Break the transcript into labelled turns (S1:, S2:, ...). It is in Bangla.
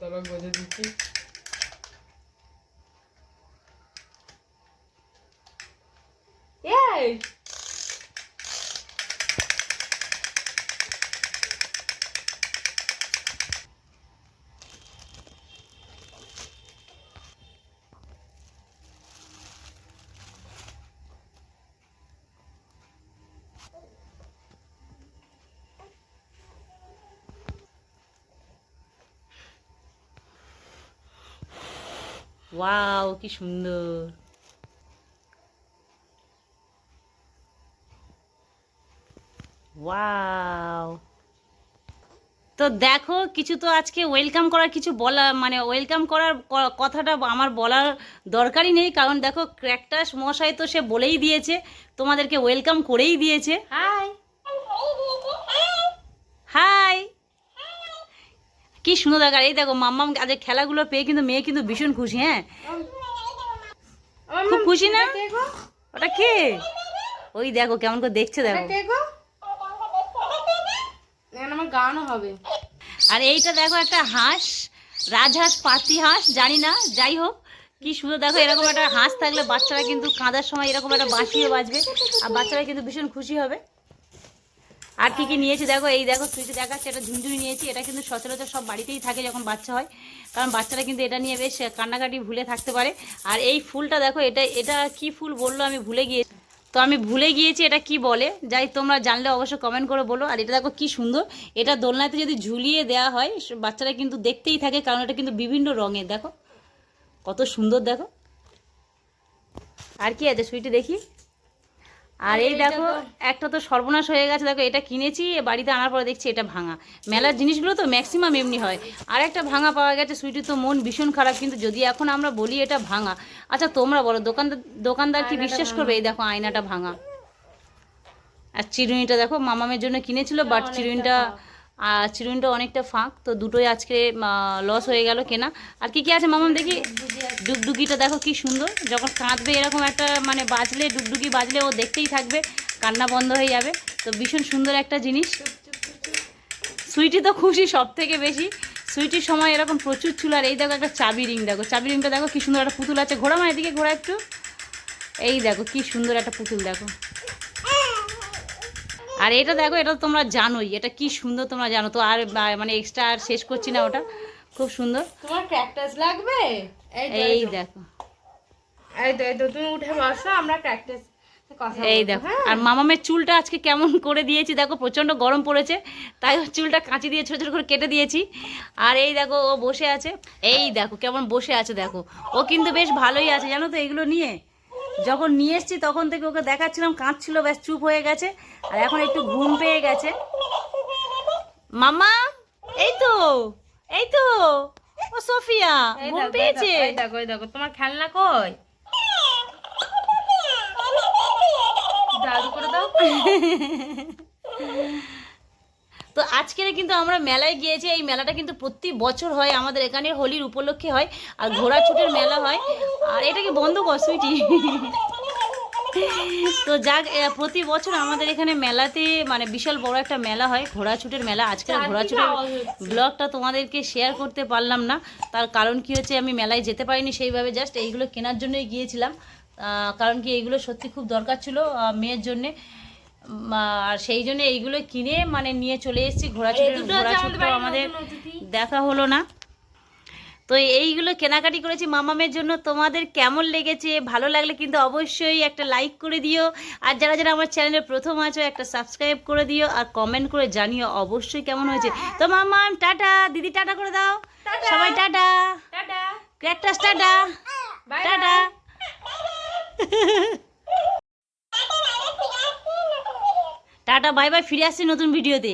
S1: তরক গজে দিচ্ছি Yay!
S2: ওয়াও কি সুন্দর ওয়াও তো দেখো কিছু তো আজকে ওয়েলকাম করার কিছু বলা মানে ওয়েলকাম করার কথাটা আমার বলার দরকারই নেই কারণ দেখো ক্র্যাকটাস মশাই তো সে বলেই দিয়েছে তোমাদেরকে ওয়েলকাম করেই দিয়েছে।
S1: হাই
S2: হাই কি সুন্দর দেখার। এই দেখো মাম্মাম আজ খেলাগুলো পেয়ে কিন্তু মেয়ে কিন্তু ভীষণ খুশি হ্যাঁ? খুব খুশি না? ওটা কে? ওই দেখো কেমন করে দেখছে দেখো।
S1: আমার গানও হবে।
S2: আর এইটা দেখো একটা হাঁস রাজহাঁস পাতি হাঁস জানি না যাই হোক কি সুন্দর দেখো এরকম একটা হাঁস থাকলে বাচ্চারা কিন্তু কাঁদার সময় এরকম একটা বাঁশিও বাজবে আর বাচ্চারা কিন্তু ভীষণ খুশি হবে। আর কি কি নিয়েছি দেখো, এই দেখো সুইচে দেখাচ্ছে, এটা ঝুনঝুনি নিয়েছি, এটা কিন্তু সচরাচর সব বাড়িতেই থাকে যখন বাচ্চা হয়। কারণ বাচ্চারা কিন্তু এটা নিয়ে বেশ কান্নাকাটি ভুলে থাকতে পারে। আর এই ফুলটা দেখো, এটা এটা কি ফুল বলল আমি ভুলে গিয়ে তো আমি ভুলে গিয়েছি এটা কি বলে, যাই তোমরা জানলে অবশ্যই কমেন্ট করে বলো। আর এটা দেখো কি সুন্দর, এটা দোলনাতে যদি ঝুলিয়ে দেওয়া হয়, বাচ্চারা কিন্তু দেখতেই থাকে, কারণ এটা কিন্তু বিভিন্ন রঙের, দেখো। কত সুন্দর, দেখো। আর কি আছে সুইটি দেখি? আর এই দেখো একটা তো সর্বনাশ হয়ে গেছে। দেখো এটা কিনেছি বাড়িতে আনার পরে দেখছি এটা ভাঙা। মেলার জিনিসগুলো তো ম্যাক্সিমাম এমনি হয়। আর একটা ভাঙা পাওয়া গেছে সুইটির তো মন ভীষণ খারাপ কিন্তু যদি এখন আমরা বলি এটা ভাঙা আচ্ছা তোমরা বলো দোকানদার দোকানদার কি বিশ্বাস করবে? এই দেখো আয়নাটা ভাঙা। আর চিরুনিটা দেখো মামামের জন্য কিনেছিল বাট চিরুনিটা আর চিরুনিটা অনেকটা ফাঁক, তো দুটোই আজকে লস হয়ে গেল কেনা। আর কি কি আছে মামাম দেখি? ডুগডুগিটা দেখো কি সুন্দর। যখন কাঁদবে এরকম একটা মানে বাজলে, ডুগডুগি বাজলে ও দেখতেই থাকবে, কান্না বন্ধ হয়ে যাবে। তো ভীষণ সুন্দর একটা জিনিস। সুইটি তো খুশি সব থেকে বেশি। সুইটির সময় এরকম প্রচুর চুল, আর এই দেখো একটা চাবি রিং দেখো। চাবি রিংটা দেখো কি সুন্দর একটা পুতুল আছে। ঘোরা মা, এদিকে ঘোরা একটু। এই দেখো কি সুন্দর একটা পুতুল দেখো। আর এটা দেখো এটা তোমরা জানোই এটা কি সুন্দর তোমরা জানো। তো আর মানে এক্সট্রা আর শেষ করছি না ওটা। খুব সুন্দর।
S1: তোমার ক্যাকটাস লাগবে? এই
S2: দেখো।
S1: এই তো এই তো তুমি উঠে বসো আমরা ক্যাকটাস
S2: এই দেখো।
S1: হ্যাঁ?
S2: আর মামামের চুলটা আজকে কেমন করে দিয়েছি দেখো প্রচণ্ড গরম পড়েছে তাই চুলটা কাঁচি দিয়ে ছোটো ছোটো করে কেটে দিয়েছি। আর এই দেখো ও বসে আছে। এই দেখো কেমন বসে আছে দেখো। ও কিন্তু বেশ ভালোই আছে জানো তো এগুলো নিয়ে? যখন নিয়ে এসছি তখন থেকে ওকে দেখাচ্ছিলাম কাঁদছিল ব্যাস চুপ হয়ে গেছে। আর এখন একটু ঘুম পেয়ে গেছে। মামা এই তো এই তো ও সোফিয়া ঘুম পেয়েছে।
S1: দেখো, দেখো তোমার খেলনা কই? জাদু করে দাও।
S2: তো আজকের কিন্তু আমরা মেলায় গিয়েছি এই মেলাটা কিন্তু প্রতি বছর হয় আমাদের এখানে হোলির উপলক্ষে হয় আর ঘোড়া ছুটের মেলা হয়। আর এটা কি বন্ধ কর সুইটি? তো যাক প্রতি বছর আমাদের এখানে মেলাতে মানে বিশাল বড় একটা মেলা হয় ঘোড়া ছুটের মেলা। আজকের ঘোড়া ছুটের ব্লগটা তোমাদেরকে শেয়ার করতে পারলাম না। তার কারণ কি হচ্ছে আমি মেলায় যেতে পারিনি সেইভাবে জাস্ট এইগুলো কেনার জন্যই গিয়েছিলাম। কারণ কি এইগুলো সত্যি খুব দরকার ছিল মেয়ের জন্যে। আর সেই জন্য এইগুলো কিনে মানে নিয়ে চলে এসেছি।
S1: দুটো
S2: ঘোড়া
S1: আমাদের।
S2: দেখা হলো না। তো এইগুলো কেনাকাটি করেছি মামামের জন্য। তোমাদের কেমন লেগেছে? ভালো লাগলে কিন্তু অবশ্যই একটা লাইক করে দিও। আর যারা যারা আমার চ্যানেলে প্রথম আছো একটা সাবস্ক্রাইব করে দিও আর কমেন্ট করে জানিও অবশ্যই কেমন হয়েছে। তো মামাম টাটা। দিদি টাটা করে দাও। সবাই tata.
S1: Tata.
S2: ক্র্যাকটাস tata. Tata. Tata bye bye ফিরে আসছি নতুন ভিডিওতে।